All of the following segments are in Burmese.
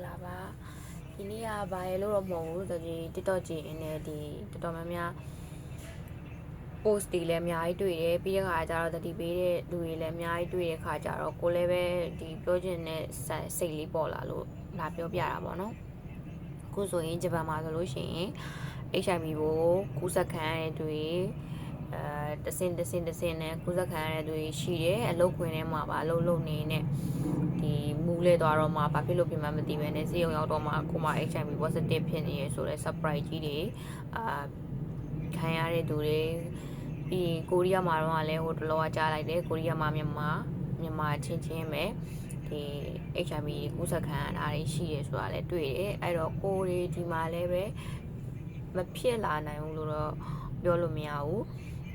္ဂလာပါဒီနေ့ကဘာလဲလို့တော့မဟုတ်ဘူးဆိုကြည် TikTok ကြည့်နေတယ်ဒီတော်တော်များများ post တွေလည်းအများကြီးတွေ့တယ်ပြီးတဲ့ခါကျတော့တတိပေးတဲ့လူတွေလည်းအများကြီးတွေ့တဲ့ခါကျတော့ကိုလည်းပဲဒီပြောချင်တဲ့စိတ်လေးပေါ်လာလို့လာပြောပြတာပေါ့နော်အခုဆိုရင်ဂျပန်မှာဆိုလို့ရှိရင် HIV ကိုကူးစက်ခံရတဲ့တွေ အဲတစင်တစင်တစင်နဲ့ကူးစက်ခံရတဲ့တွေရှိတယ်အလုပ်ခွင်ထဲမှာပါအလုပ်လုပ်နေနဲ့ဒီမူလဲသွားတော့မှဘာဖြစ်လို့ဖြစ်မှမသိပဲနဲ့ဈေးရုံရောက်တော့မှကိုမ HIV positive ဖြစ်နေရဆိုတော့ surprise ကြီးတွေအာခံရတဲ့သူတွေပြီးရင်ကိုရီးယားမှာတော့လည်းဟိုတလောကကြားလိုက်တယ်ကိုရီးယားမှာမြန်မာမြန်မာချင်းချင်းပဲဒီ HIV ကူးစက်ခံရတာတွေရှိရဆိုတာလည်းတွေ့တယ်အဲ့တော့ကိုရီဒီမှာလည်းပဲမဖြစ်လာနိုင်ဘူးလို့တော့ပြောလို့မရဘူး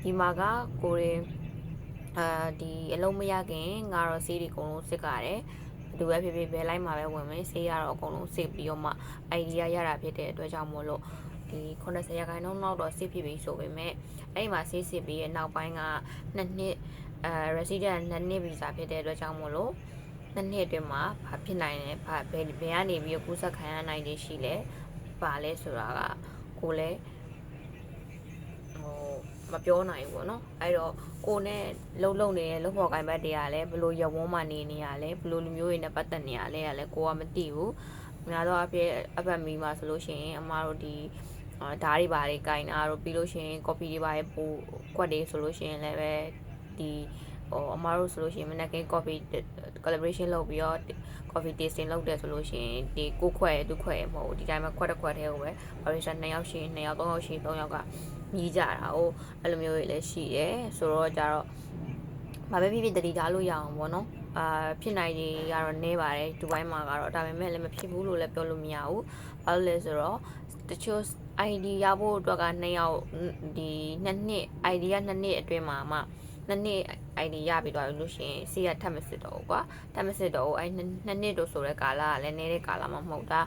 ဒီမှာကကိုရီအာဒီအလုံးမရခင်ငါတော့ဆေးတွေအကုန်လုံးစစ်ကြတယ်ဘယ်သူပဲဖြစ်ဖြစ်ဘယ်လိုက်မှာပဲဝင်မယ်ဆေးရတော့အကုန်လုံးစစ်ပြီးတော့မှ idea ရတာဖြစ်တဲ့အတွက်ကြောင့်မို့လို့ဒီ80ရာခိုင်နှုန်းနောက်တော့စစ်ဖြစ်ပြီဆိုပေမဲ့အဲ့ဒီမှာဆေးစစ်ပြီးရဲ့နောက်ပိုင်းကနှစ်နှစ်အဲ resident နှစ်နှစ် visa ဖြစ်တဲ့အတွက်ကြောင့်မို့လို့နှစ်နှစ်အတွင်းမှာဘာဖြစ်နိုင်လဲဘာဘယ်ဘယ်ကနေပြီးကူးစက်ခံရနိုင်နေရှိလဲပါလဲဆိုတာကကိုလည်းဟို မပြောနိုင်ဘူးပေါ့နော်အဲ့တော့ကိုနဲ့လှုပ်လှုပ်နေတဲ့လှုပ်ဖော်ကိုင်ဘက်တွေကလည်းဘလို့ရဝန်းမှနေနေရလဲဘလို့လူမျိုးတွေနဲ့ပတ်သက်နေရလဲကလည်းကိုကမသိဘူးများတော့အဖြစ်အဖက်မီမှာဆိုလို့ရှိရင်အမားတို့ဒီအာဓာတ်တွေဘာတွေကင်တာတို့ပြီးလို့ရှိရင် copy တွေဘာတွေပို့ကွက်တွေဆိုလို့ရှိရင်လည်းပဲဒီဟိုအမားတို့ဆိုလို့ရှိရင်မနက်ကင်း coffee collaboration လုပ်ပြီးတော့ coffee tasting လုပ်တယ်ဆိုလို့ရှိရင်ဒီကိုခွဲသူခွဲမဟုတ်ဘူးဒီတိုင်းမှာခွက်တစ်ခွက်တည်းကိုပဲ operation 2ယောက်ရှိရင်2ယောက်3ယောက်ရှိရင်3ယောက်က မြည်ကြတာဟိုအဲ့လိုမျိုးတွေလည်းရှိတယ်ဆိုတော့ကြတော့ဘာပဲဖြစ်ဖြစ်တတိထားလို့ရအောင်ပေါ့နော်အာဖြစ်နိုင်တွေကတော့နည်းပါတယ်ဒူဘိုင်းမှာကတော့ဒါပေမဲ့လည်းမဖြစ်ဘူးလို့လည်းပြောလို့မရဘူးဘာလို့လဲဆိုတော့တချို့ ID ရဖို့အတွက်က2ယောက်ဒီ2နှစ် ID က2နှစ်အတွင်းမှာမှနှစ်နှစ် ID ရပြီးတော့လို့ရှိရင်စီးရထပ်မစစ်တော့ဘူးကွာထပ်မစစ်တော့ဘူးအဲနှစ်နှစ်တို့ဆိုတဲ့ကာလကလည်းနေတဲ့ကာလမှမဟုတ်တာ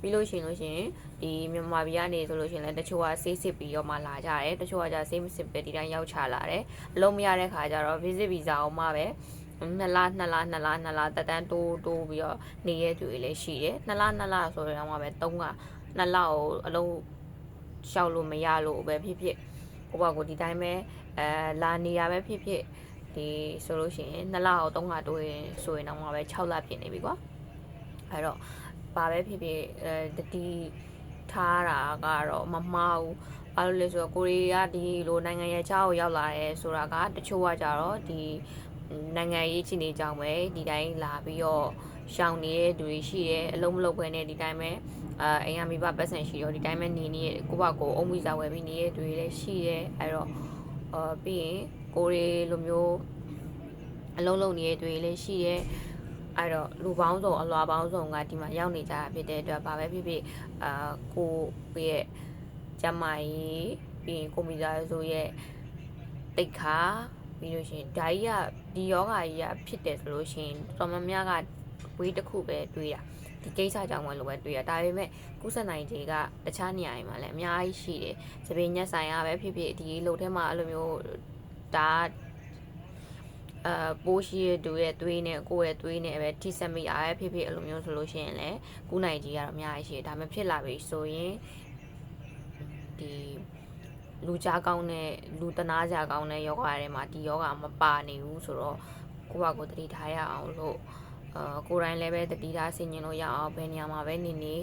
ပြီးလို့ရှိရင်လို့ရှိရင်ဒီမြန်မာပြည်ကနေဆိုလို့ရှိရင်လည်းတချို့ကဆေးစစ်ပြီးတော့မှလာကြတယ်တချို့ကじゃဆေးမစစ်ပဲဒီတိုင်းရောက်ချလာတယ်အလုံးမရတဲ့ခါကျတော့ visit visa အောင်မှပဲနှစ်လနှစ်လနှစ်လနှစ်လတက်တန်းတိုးတိုးပြီးတော့နေရသူတွေလည်းရှိတယ်နှစ်လနှစ်လဆိုတော့မှပဲ၃ကနှစ်လကိုအလုံးရှောက်လို့မရလို့ပဲဖြစ်ဖြစ်ကိုဘကိုဒီတိုင်းပဲအဲလာနေရပဲဖြစ်ဖြစ်ဒီဆိုလို့ရှိရင်နှစ်လကို၃လတိုးရင်ဆိုရင်တော့မှပဲ6လဖြစ်နေပြီကွာအဲ့တော့ ဘာပဲဖြစ်ဖြစ်အဲတတိထားတာကတော့မမှားဘူးဘာလို့လဲဆိုတော့ကိုရီးယားဒီလိုနိုင်ငံရဲ့ချားကိုရောက်လာရဲဆိုတာကတချို့ကကြတော့ဒီနိုင်ငံရေးချင်းနေကြောင်ပဲဒီတိုင်းလာပြီးတော့ရှောင်နေတဲ့သူတွေရှိတယ်အလုံးမလုံးခွဲနဲ့ဒီတိုင်းပဲအာအိမ်ကမိဘပတ်စံရှိတော့ဒီတိုင်းပဲနေနေကိုဘကိုအုံမီစာဝယ်ပြီးနေတဲ့သူတွေလည်းရှိတယ်အဲ့တော့အာပြီးရင်ကိုရီလိုမျိုးအလုံးလုံးနေတဲ့သူတွေလည်းရှိတယ် အဲ့တော့လူပေါင်းစုံအလွာပေါင်းစုံကဒီမှာရောက်နေကြတာဖြစ်တဲ့အတွက်ဘာပဲဖြစ်ဖြစ်အာကိုရဲ့ကျမကြီးပြီးရင်ကိုမီဇာဆိုရဲ့တိတ်ခါပြီးလို့ရှိရင်ဓာကြီးကဒီယောဂါကြီးကဖြစ်တယ်ဆိုလို့ရှိရင်တော်များများကဝေးတစ်ခုပဲတွေးတာဒီကိစ္စကြောင့်ဝင်လို့ပဲတွေ့ရဒါပေမဲ့ကုသနိုင်ခြေကတခြားနေရာတွေမှာလည်းအများကြီးရှိတယ်။သပင်ညက်ဆိုင်ရပဲဖြစ်ဖြစ်ဒီလုံထဲမှာအဲ့လိုမျိုးဒါ အာပိုးရှိရတူရဲ့သွေးနဲ့ကိုယ့်ရဲ့သွေးနဲ့ပဲထိစက်မိအားဖြစ်ဖြစ်အဲ့လိုမျိုးဆိုလို့ရှိရင်လည်းကုနိုင်ကြီးကတော့အများကြီးရှိတယ်ဒါမှဖြစ်လာပြီဆိုရင်ဒီလူကြားကောင်းတဲ့လူတနာကြကောင်းတဲ့ယောဂထဲမှာဒီယောဂမပါနေဘူးဆိုတော့ကိုယ့်ဘာကိုတတိထားရအောင်လို့အာကိုယ်တိုင်လည်းပဲတတိထားဆင်ញင်လို့ရအောင်ဘယ်နေရာမှာပဲနေနေ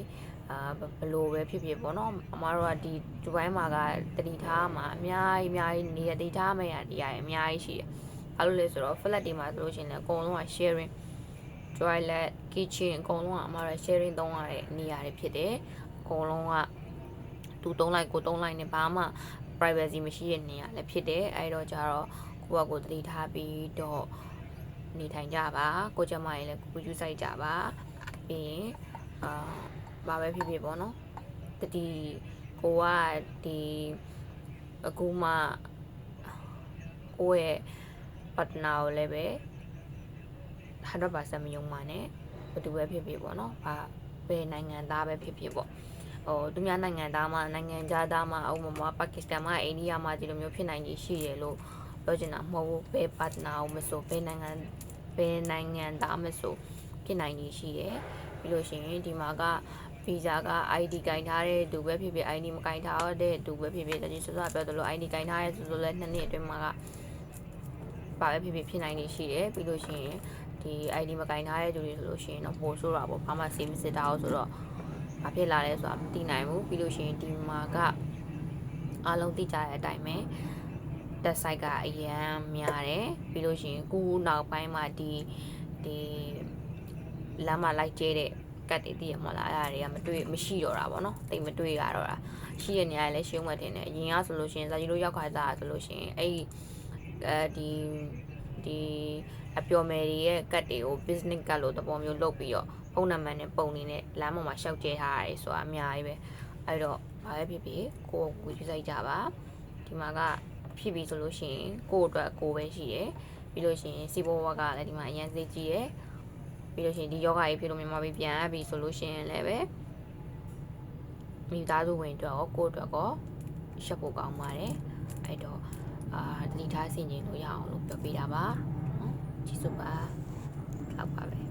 အာဘလို့ပဲဖြစ်ဖြစ်ပေါ့နော်အမားတို့ကဒီဒီဘိုင်းမှာကတတိထားမှာအများကြီးအများကြီးနေရတတိထားမယ့်နေရာတွေအများကြီးရှိတယ် ဘာလို့လဲဆိုတော့ flat တွေမှာဆိုလို့ရှိရင်လည်းအကုန်လုံးက sharing toilet kitchen အကုန်လုံးကအမားတို့ sharing သုံးရတဲ့နေရာတွေဖြစ်တယ်အကုန်လုံးကသူသုံးလိုက်ကိုသုံးလိုက်နဲ့ဘာမှ privacy မရှိတဲ့နေရာလည်းဖြစ်တယ်အဲ့တော့ကြတော့ကိုယ့်ဘက်ကိုတတိထားပြီးတော့နေထိုင်ကြပါကိုကျမကြီးလည်းကိုယူဆိုင်ကြပါပြီးရင်အာဘာပဲဖြစ်ဖြစ်ပေါ့နော်တတိကိုကဒီအခုမှကိုယ့်ရဲ့ partner ကိုလည်းပဲ100%မယုံပါနဲ့ဘယ်သူပဲဖြစ်ဖြစ်ပေါ့နော်ဘာဘယ်နိုင်ငံသားပဲဖြစ်ဖြစ်ပေါ့ဟိုသူများနိုင်ငံသားမှနိုင်ငံခြားသားမှအုံမမပါကစ္စတန်မှအိန္ဒိယမှဒီလိုမျိုးဖြစ်နိုင်ကြီးရှိတယ်လို့ပြောချင်တာမဟုတ်ဘူးဘယ် partner ကိုမဆိုဘယ်နိုင်ငံဘယ်နိုင်ငံသားမဆိုဖြစ်နိုင်ကြီးရှိတယ်ပြီးလို့ရှိရင်ဒီမှာကဗီဇာက ID ကင်ထားတဲ့သူပဲဖြစ်ဖြစ် ID မကင်ထားတဲ့သူပဲဖြစ်ဖြစ်တကြီးစောစောပြောသလို ID ကင်ထားတဲ့သူဆိုလည်းနှစ်နှစ်အတွင်းမှာက ပါပဲဖြစ်ဖြစ်ဖြစ်နိုင်နေရှိတယ်ပြီးလို့ရှိရင်ဒီ ID မကင်ထားတဲ့သူတွေဆိုလို့ရှိရင်တော့ပို့ဆိုးတာပေါ့ဘာမှစေးမစစ်တာဘူးဆိုတော့ဘာဖြစ်လာလဲဆိုတာမသိနိုင်ဘူးပြီးလို့ရှိရင်ဒီမှာကအားလုံးသိကြတဲ့အတိုင်းပဲတက်ဆိုင်ကအရန်များတယ်ပြီးလို့ရှိရင်ကူနောက်ပိုင်းမှာဒီဒီလမ်းမှာလိုက်ကျဲတဲ့ကတ်တွေတည်ရမလားအဲ့ဒါတွေကမတွေ့မရှိတော့တာဗောနော်တိတ်မတွေ့ရတော့တာရှိရနေရလဲရှုံးမှတင်တယ်အရင်ကဆိုလို့ရှိရင်ဇာကြီးတို့ရောက်ခါစားဆိုလို့ရှိရင်အဲ့ဒီ အဲဒီဒီအပျော်မယ်တွေရဲ့ကတ်တွေကို business ကတ်လို့သဘောမျိုးလုပ်ပြီးတော့ဖုန်းနံပါတ်နဲ့ပုံနေနဲ့လမ်းပေါ်မှာရှောက်ကျဲထားရတယ်ဆိုတာအများကြီးပဲအဲ့တော့ဘာပဲဖြစ်ဖြစ်ကိုယ်ကိုယ်ယူဆိုင်ကြပါဒီမှာကဖြစ်ပြီဆိုလို့ရှိရင်ကိုယ့်အတွက်ကိုယ်ပဲရှိရယ်ပြီးလို့ရှိရင်စီဘောဝါကလည်းဒီမှာအရင်စိတ်ကြည့်ရယ်ပြီးလို့ရှိရင်ဒီယောဂကြီးဖြစ်လို့မြန်မာပြည်ပြန်ရပြီဆိုလို့ရှိရင်လည်းပဲမိသားစုဝင်အတွက်ရောကိုယ့်အတွက်ရောရှက်ဖို့ကောင်းပါတယ်အဲ့တော့ အာတတိထားဆင်ခြင်လို့ရအောင်လို့ပြောပြတာပါနော်ကျေးဇူးပါလောက်ပါပဲ